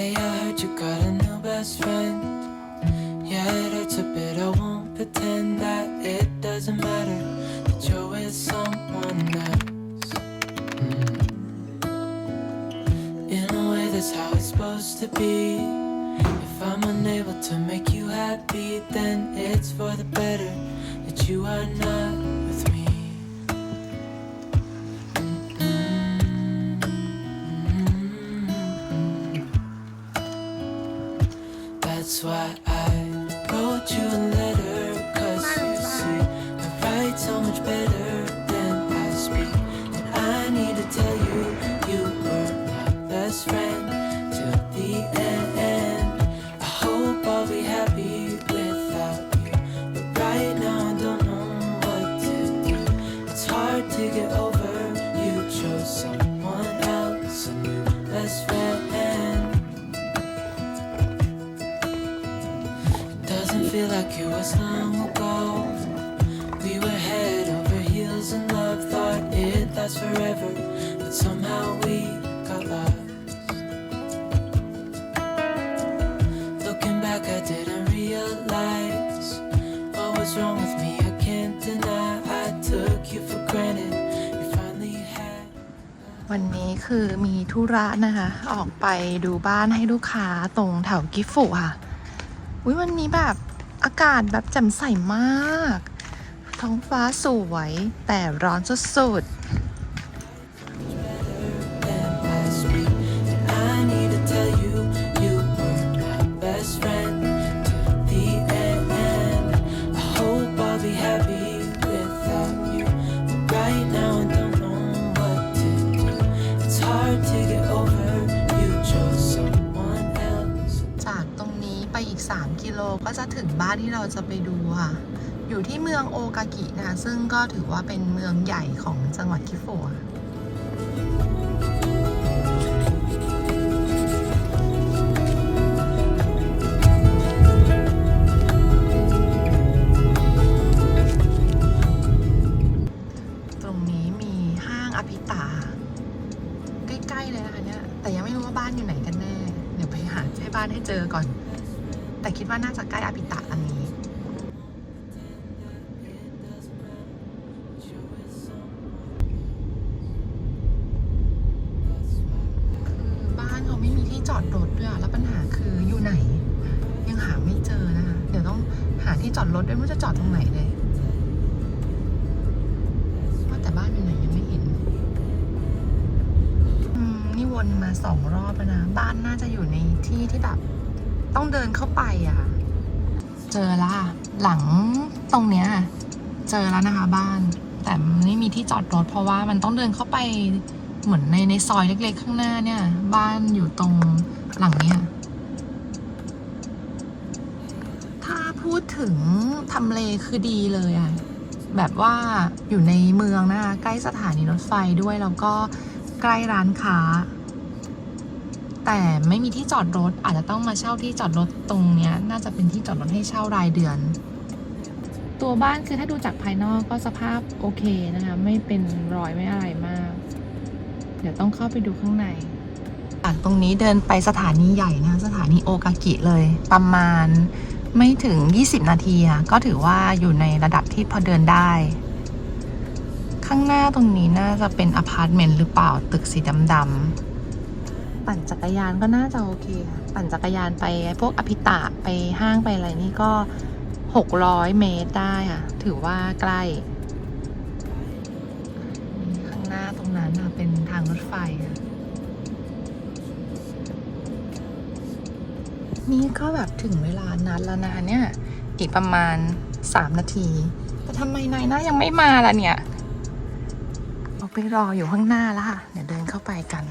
Hey, I heard you got a new best friend. Yeah, it hurts a bit. I won't pretend that it doesn't matter that you're with someone else. Mm. In a way, that's how it's supposed to be. If I'm unable to make you happy, then it's for the better that you are not That's why I wrote you a letter. Cause you see, I write so much better than I speak. And I need to tell you, you were my best friend till the end. I hope I'll be happy without you. But right now, I don't know what to do. It's hard to get over. This long ago. We were head over heels in love, thought it lasts forever, but somehow we got lost. Looking back, I didn't realize what was wrong with me. I can't deny I took you for granted. You finally had. วันนี้คือมีธุระนะคะ ออกไปดูบ้านให้ลูกค้าตรงแถวกิฟฟุค่ะ อุ้ยวันนี้แบบ อากาศแบบแจ่มใสมาก ท้องฟ้าสวยแต่ร้อนสุด than last week. 3 กิโลก็จะถึงบ้านที่เราจะไปดูค่ะ อยู่ที่เมืองโอกากินะคะซึ่งก็ถือว่าเป็นเมืองใหญ่ของจังหวัดกิฟฟุค่ะตรงนี้มีห้างอภิตาใกล้ๆเลยนะคะเนี่ยแต่ยังไม่รู้ว่าบ้านอยู่ไหนกันแน่เดี๋ยวไปหาให้บ้านให้เจอก่อน แต่คิดว่าน่าจะใกล้อภิตาอันนี้ คือบ้านเขาไม่มีที่จอดรถด้วยอะแล้วปัญหาคืออยู่ไหน ยังหาไม่เจอนะคะ เดี๋ยวต้องหาที่จอดรถด้วยไม่รู้จะจอดตรงไหนเลยว่าแต่บ้านอยู่ไหนยังไม่เห็นอืมนี่วนมาสองรอบแล้วนะ บ้านน่าจะอยู่ในที่ที่แบบ ต้องเดินเข้าไปอะ่ะ เจอละหลังตรงเนี้ยเจอแล้วนะคะบ้าน แต่ไม่มีที่จอดรถเพราะว่ามันต้องเดินเข้าไปเหมือนในในซอยเล็กๆ ข้างหน้าเนี่ย บ้านอยู่ตรงหลังเนี้ยถ้าพูดถึงทำเลคือดีเลยอะแบบว่าอยู่ในเมืองนะคะใกล้สถานีรถไฟด้วยแล้วก็ใกล้ร้านค้า แต่ไม่มีที่จอดรถอาจจะต้องมาเช่าที่จอดรถตรงเนี้ย น่าจะเป็นที่จอดรถให้เช่ารายเดือน ตัวบ้านคือถ้าดูจากภายนอกก็สภาพโอเคนะคะ ไม่เป็นรอยไม่อะไรมาก เดี๋ยวต้องเข้าไปดูข้างในจากตรงนี้เดินไปสถานีใหญ่นะ สถานีโอกากิเลย ประมาณไม่ถึง 20 นาทีอะก็ถือว่าอยู่ในระดับที่พอเดินได้ ข้างหน้าตรงนี้น่าจะเป็นอพาร์ตเมนต์หรือเปล่าตึกสีดำๆ ปั่นจักรยานก็น่าจะโอเคค่ะปั่นจักรยานไปพวกอภิตะไปห้างไปอะไรนี่ก็ 600 เมตรได้ค่ะ ถือว่าใกล้ ข้างหน้าตรงนั้นน่ะเป็นทางรถไฟอะนี่ก็แบบถึงเวลานัดแล้วนะคะเนี่ย อีกประมาณ 3 นาที แต่ทำไมนายหน้ายังไม่มาล่ะเนี่ยเราไปรออยู่ข้างหน้าแล้วค่ะ เดี๋ยวเดินเข้าไปกัน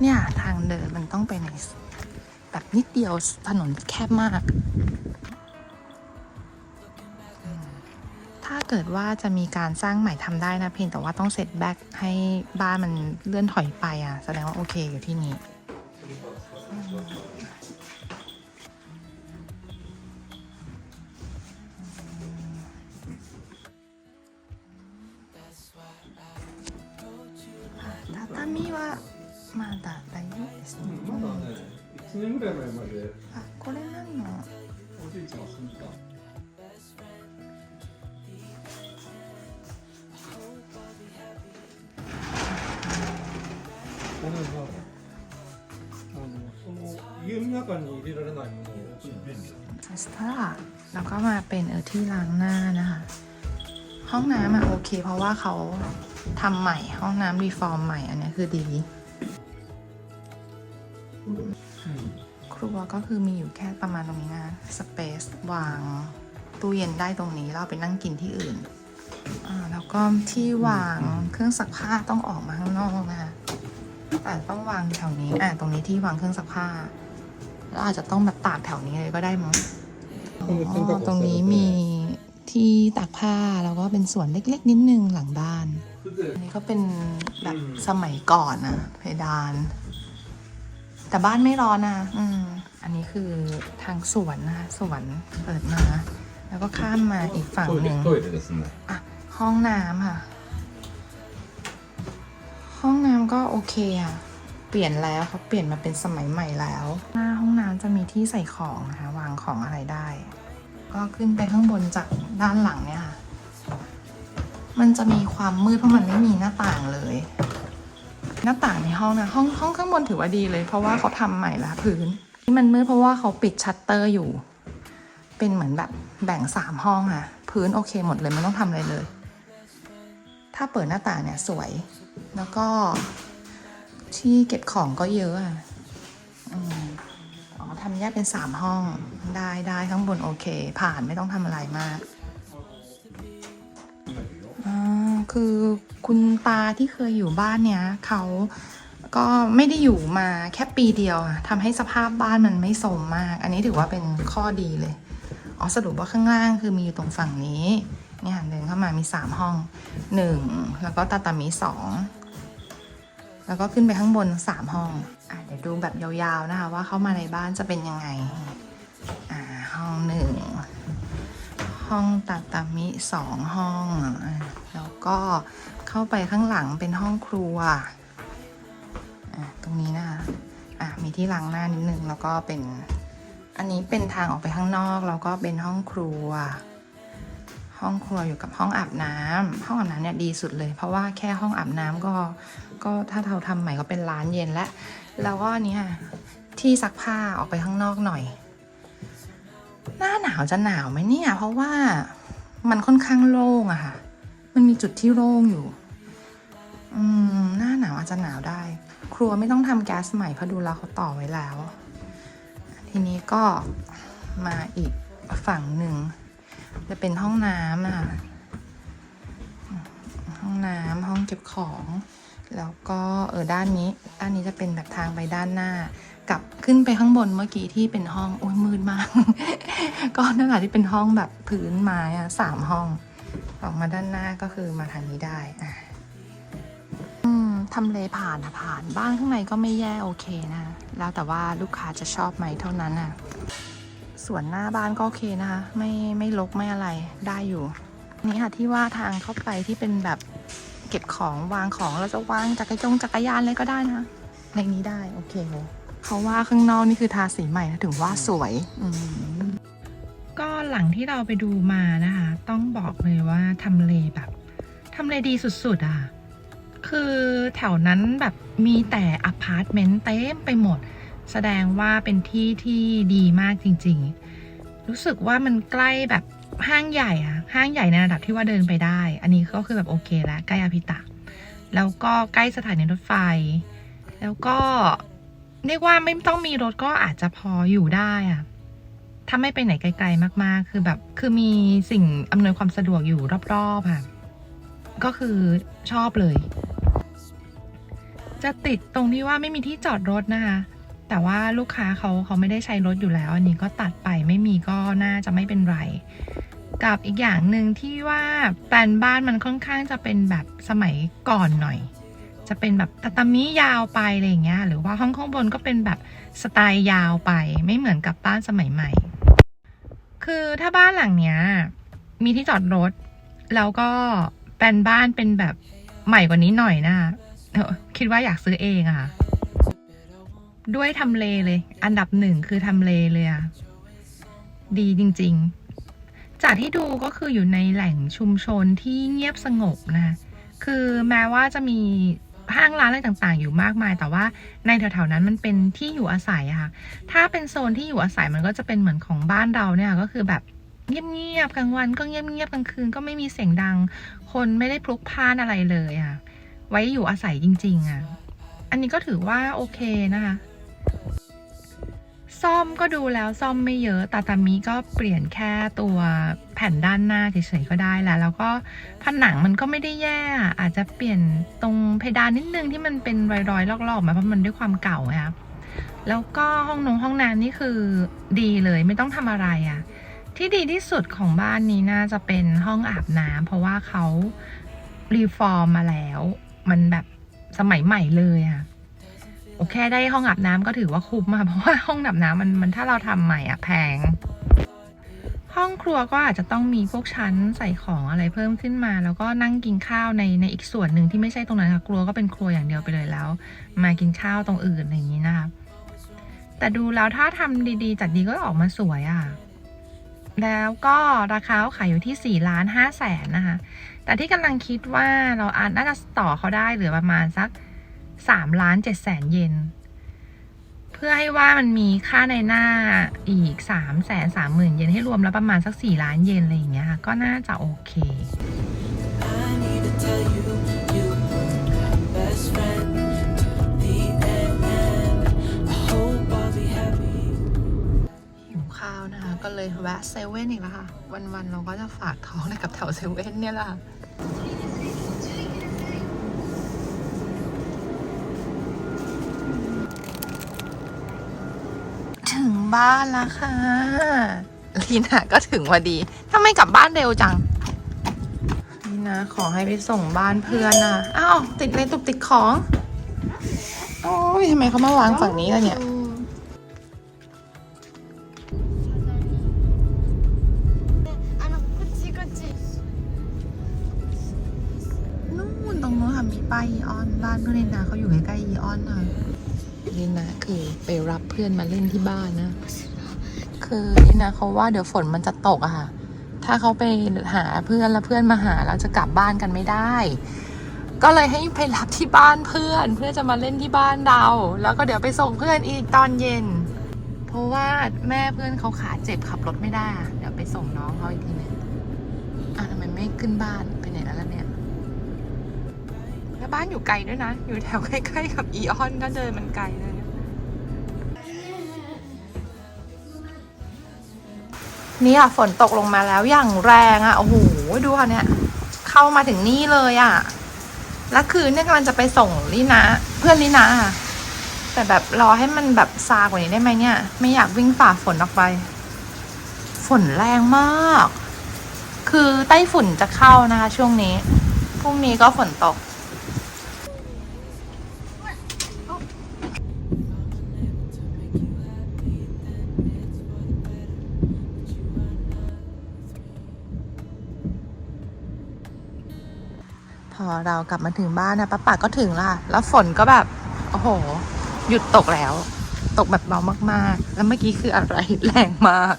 เนี่ยทางเดินมันต้องไปในแบบนิดเดียวถนนแคบมาก ถ้าเกิดว่าจะมีการสร้างใหม่ทำได้นะเพียงแต่ว่าต้องเซตแบ็กให้บ้านมันเลื่อนถอยไปอะ แสดงว่าโอเคอยู่ที่นี้畳はまだ大丈夫ですね。 1年ぐらい前まであこれ何のおじいちゃんは住んでたこれがあのその家の中に入れられないものを置くの便利だ สตาร์แล้วก็มาเป็นเออที่ล้างหน้านะคะ ห้องน้ำอะโอเค เพราะว่าเขาทำใหม่ ห้องน้ำรีฟอร์มใหม่อันเนี้ยคือดี ครัวก็คือมีอยู่แค่ประมาณตรงนี้นะสเปซวางตู้เย็นได้ตรงนี้เราไปนั่งกินที่อื่นอ่าแล้วก็ที่วางเครื่องซักผ้าต้องออกมาข้างนอกนะคะแต่ต้องวางแถวนี้อะตรงนี้ที่วางเครื่องซักผ้าแล้วอาจจะต้องแบบตากแถวนี้เลยก็ได้มั้งอ๋อตรงนี้มีที่ตากผ้าแล้วก็เป็นสวนเล็ก ๆ นิดนึงหลังบ้านอันนี้ก็เป็นแบบสมัยก่อนนะเพดาน แต่บ้านไม่ร้อนนะอืม อันนี้คือทางสวนนะคะสวนเปิดมา แล้วก็ข้ามมาอีกฝั่ง トイ หนึ่ง レトイレですね อ่ะ ห้องน้ำค่ะ ห้องน้ำก็โอเคอ่ะ เปลี่ยนแล้วเขาเปลี่ยนมาเป็นสมัยใหม่แล้ว หน้าห้องน้ำจะมีที่ใส่ของนะคะ วางของอะไรได้ ก็ขึ้นไปข้างบนจากด้านหลังเนี่ยค่ะ มันจะมีความมืดเพราะมันไม่มีหน้าต่างเลย หน้าต่างในห้องนะห้องห้องข้างบนถือว่าดีเลย เพราะว่าเขาทำใหม่ละพื้นที่มันมืดเพราะว่าเขาปิดชัตเตอร์อยู่ เป็นเหมือนแบบแบ่งสามห้องอะพื้นโอเคหมดเลยไม่ต้องทำอะไรเลย ถ้าเปิดหน้าต่างเนี่ยสวย แล้วก็ที่เก็บของก็เยอะอะอ๋อทำแยกเป็นสามห้องได้ได้ข้างบนโอเค ผ่านไม่ต้องทำอะไรมากอ่าคือ คุณตาที่เคยอยู่บ้านเนี้ยเขาก็ไม่ได้อยู่มาแค่ปีเดียวอะทำให้สภาพบ้านมันไม่โทรมมาก อันนี้ถือว่าเป็นข้อดีเลยอ๋อสรุปว่าข้างล่างคือมีอยู่ตรงฝั่งนี้เนี่ยเดินเข้ามามีสามห้องหนึ่งแล้วก็ตาตามีสองแล้วก็ขึ้นไปข้างบนสามห้องอะเดี๋ยวดูแบบยาวๆนะคะ ว่าเข้ามาในบ้านจะเป็นยังไงอ่าห้องหนึ่งห้องตาตามิสองห้อง แล้วก็ เข้าไปข้างหลังเป็นห้องครัวอะตรงนี้นะคะอะมีที่ล้างหน้านิดนึงแล้วก็เป็นอันนี้เป็นทางออกไปข้างนอกแล้วก็เป็นห้องครัว ห้องครัวอยู่กับห้องอาบน้ำห้องอาบน้ำเนี่ยดีสุดเลย เพราะว่าแค่ห้องอาบน้ำก็ก็ถ้าเราทำใหม่ก็เป็นร้านเย็นและแล้วก็เนี้ยที่ซักผ้าออกไปข้างนอกหน่อย หน้าหนาวจะหนาวไหมเนี่ย เพราะว่ามันค่อนข้างโล่งอะค่ะ มันมีจุดที่โล่งอยู่ อืม หน้าหนาวอาจจะหนาวได้ ครัวไม่ต้องทำแก๊สใหม่เพราะดูแลเขาต่อไว้แล้ว ทีนี้ก็มาอีกฝั่งหนึ่ง จะเป็นห้องน้ำอะค่ะ ห้องน้ำห้องเก็บของ แล้วก็เออด้านนี้ ด้านนี้จะเป็นแบบทางไปด้านหน้ากลับขึ้นไปข้างบนเมื่อกี้ที่เป็นห้องโอ้ยมืดมาก ก็นั่นแหละที่เป็นห้องแบบพื้นไม้อะสามห้อง ออกมาด้านหน้าก็คือมาทางนี้ได้อะ ทำเลผ่านอะผ่านบ้านข้างในก็ไม่แย่โอเคนะ แล้วแต่ว่าลูกค้าจะชอบไหมเท่านั้นน่ะส่วนหน้าบ้านก็โอเคนะคะไม่ไม่ลกไม่อะไรได้อยู่ นี่ค่ะที่ว่าทางเข้าไปที่เป็นแบบเก็บของวางของเราจะวางจักรยงจักรยานเลยก็ได้นะคะในนี้ได้โอเคเขาว่าข้างนอกนี่คือทาสีใหม่นะถึงว่าสวยอืก็หลังที่เราไปดูมานะคะ ต้องบอกเลยว่าทำเลแบบทำเลดีสุดๆอะ คือแถวนั้นแบบมีแต่อพาร์ตเมนต์เต็มไปหมด แสดงว่าเป็นที่ที่ดีมากจริง ๆ รู้สึกว่ามันใกล้แบบห้างใหญ่อะห้างใหญ่ในระดับที่ว่าเดินไปได้ อันนี้ก็คือแบบโอเคแล้วใกล้อภิตะ แล้วก็ใกล้สถานีรถไฟ แล้วก็เรียกว่าไม่ต้องมีรถก็อาจจะพออยู่ได้อะถ้าไม่ไปไหนไกล ๆ มากๆ คือแบบคือมีสิ่งอำนวยความสะดวกอยู่รอบๆค่ะ ก็คือชอบเลย จะติดตรงที่ว่าไม่มีที่จอดรถนะคะ แต่ว่าลูกค้าเขาเขาไม่ได้ใช้รถอยู่แล้ว อันนี้ก็ตัดไปไม่มีก็น่าจะไม่เป็นไร กับอีกอย่างหนึ่งที่ว่าแปลนบ้านมันค่อนข้างจะเป็นแบบสมัยก่อนหน่อย จะเป็นแบบตาตามิยาวไปอะไรอย่างเงี้ยหรือว่าห้องข้างบนก็เป็นแบบสไตล์ยาวไป ไม่เหมือนกับบ้านสมัยใหม่ คือถ้าบ้านหลังเนี้ยมีที่จอดรถแล้วก็แปลนบ้านเป็นแบบใหม่กว่านี้หน่อยนะคะ คิดว่าอยากซื้อเองอะค่ะ ด้วยทำเลเลย อันดับหนึ่งคือทำเลเลยอะดีจริง ๆ จากที่ดูก็คืออยู่ในแหล่งชุมชนที่เงียบสงบนะคือแม้ว่าจะมีห้างร้านอะไรต่างๆ อยู่มากมาย แต่ว่าในแถวๆนั้นมันเป็นที่อยู่อาศัยอะค่ะ ถ้าเป็นโซนที่อยู่อาศัยมันก็จะเป็นเหมือนของบ้านเราเนี่ยก็คือแบบเงียบๆกลางวันก็เงียบๆกลางคืนก็ไม่มีเสียงดัง คนไม่ได้พลุกพล่านอะไรเลยอะ ไว้อยู่อาศัยจริง ๆอะอันนี้ก็ถือว่าโอเคนะคะ ซ่อมก็ดูแล้วซ่อมไม่เยอะ ตาตามิก็เปลี่ยนแค่ตัวแผ่นด้านหน้าเฉยๆก็ได้แล้ว แล้วก็ผนังมันก็ไม่ได้แย่ อาจจะเปลี่ยนตรงเพดานนิดนึงที่มันเป็นรอยๆลอกๆมาเพราะมันด้วยความเก่าอะแล้วก็ห้องนงห้องน้ำนี่คือดีเลยไม่ต้องทำอะไรอะที่ดีที่สุดของบ้านนี้น่าจะเป็นห้องอาบน้ำเพราะว่าเขารีฟอร์มมาแล้ว มันแบบสมัยใหม่เลยอะโอเคได้ห้องอาบน้ำก็ถือว่าคุ้มมาเพราะว่าห้องอาบน้ำมันมันถ้าเราทำใหม่อะแพง ห้องครัวก็อาจจะต้องมีพวกชั้นใส่ของอะไรเพิ่มขึ้นมา แล้วก็นั่งกินข้าวในในอีกส่วนหนึ่งที่ไม่ใช่ตรงนั้นค่ะครัวก็เป็นครัวอย่างเดียวไปเลยแล้ว มากินข้าวตรงอื่นอะไรอย่างนี้นะคะแต่ดูแล้วถ้าทำดีๆ จัดดีก็ออกมาสวยอะ่ะ แล้วก็ราคาขาขายอยู่ที่สี่ล้านห้าแสนนะคะ แต่ที่กำลังคิดว่าเราอาจน่าจะต่อเขาได้เหลือประมาณสักสามล้านเจ็ดแสนเยนเพื่อให้ว่ามันมีค่าในหน้าอีกสามแสนสามหมื่นเยนให้รวมแล้วประมาณสักสี่ล้านเยนอะไรอย่างเงี้ยค่ะก็น่าจะโอเค I need to tell you, ก็เลยแวะเซเว่นอีกแล้วค่ะ วันๆเราก็จะฝากท้องในกับแถวเซเว่นเนี่ยแหละค่ะถึงบ้านแล้วค่ะลีน่าก็ถึงพอดีทำไมกลับบ้านเร็วจังลีนาขอให้ไปส่งบ้านเพื่อนนะอ้าวติดในตุกติดของ โอ้ยทำไมเขามาวางฝั่งนี้ล่ะเนี่ย ค่ะมีป้ายอีออนบ้านเพื่อนลินาเขาอยู่ใกล้ๆอีออนค่ะลินาคือไปรับเพื่อนมาเล่นที่บ้านนะ คือลินาเขาว่าเดี๋ยวฝนมันจะตกอะค่ะ ถ้าเขาไปหาเพื่อนแล้วเพื่อนมาหาแล้วจะกลับบ้านกันไม่ได้ ก็เลยให้ไปรับที่บ้านเพื่อนเพื่อจะมาเล่นที่บ้านเราแล้วก็เดี๋ยวไปส่งเพื่อนอีกตอนเย็น เพราะว่าแม่เพื่อนเขาขาเจ็บขับรถไม่ได้ เดี๋ยวไปส่งน้องเขาอีกทีนึงอะทำไมไม่ขึ้นบ้านไปไหนแล้วล่ะ แล้วบ้านอยู่ไกลด้วยนะ อยู่แถวใกล้ๆกับอีออนถ้าเดินมันไกลเลยนี่อะฝนตกลงมาแล้วอย่างแรงอะโอ้โหดูค่ะเนี่ย เข้ามาถึงนี่เลยอะแล้วคือเนี่ยกำลังจะไปส่งลินะ เพื่อนลินะอะแต่แบบรอให้มันแบบซากว่านี้ได้ไหมเนี่ย ไม่อยากวิ่งฝ่าฝนออกไป ฝนแรงมาก คือไต้ฝุ่นจะเข้านะคะ ช่วงนี้พรุ่งนี้ก็ฝนตก อเรากลับมาถึงบ้านนะป้าป่าก็ถึงละแล้วฝนก็แบบ โอ้โห หยุดตกแล้ว ตกแบบเบามาก ๆ แล้วเมื่อกี้คืออะไรแรงมาก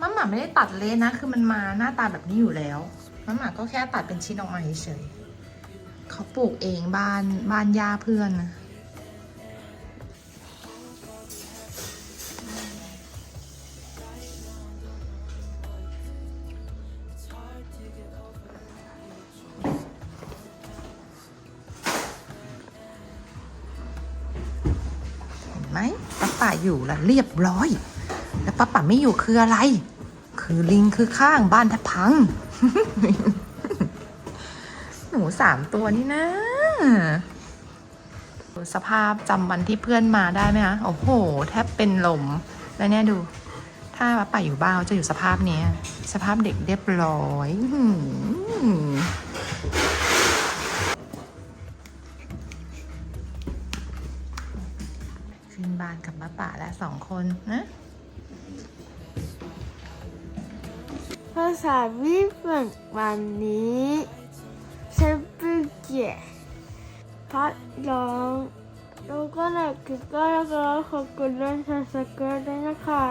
มัมหมาไม่ได้ตัดเลยนะ คือมันมาหน้าตาแบบนี้อยู่แล้วมัมหมาก็แค่ตัดเป็นชิ้นออกมาเฉยเขาปลูกเองบ้านบ้านย่าเพื่อนนะ อยู่ละเรียบร้อย แล้วป้าป่าไม่อยู่คืออะไร คือลิงคือข้างบ้านแทบพัง หนูสามตัวนี่นะสภาพจำวันที่เพื่อนมาได้ไหมคะโอ้โห แทบเป็นลม แล้วเนี่ยดู ถ้าป้าป่าอยู่บ้านเขาจะอยู่สภาพนี้สภาพเด็กเรียบร้อย บ้านกับป้าป่าแล้วสองคนนะภาษาญี่ปุ่นวันนี้เซบุเกะพัดลมแล้วก็หนักคือก็แล้วก็ขอบคุณด้วยค่ะสกอร์ด้วยนะคะ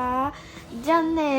จันเน่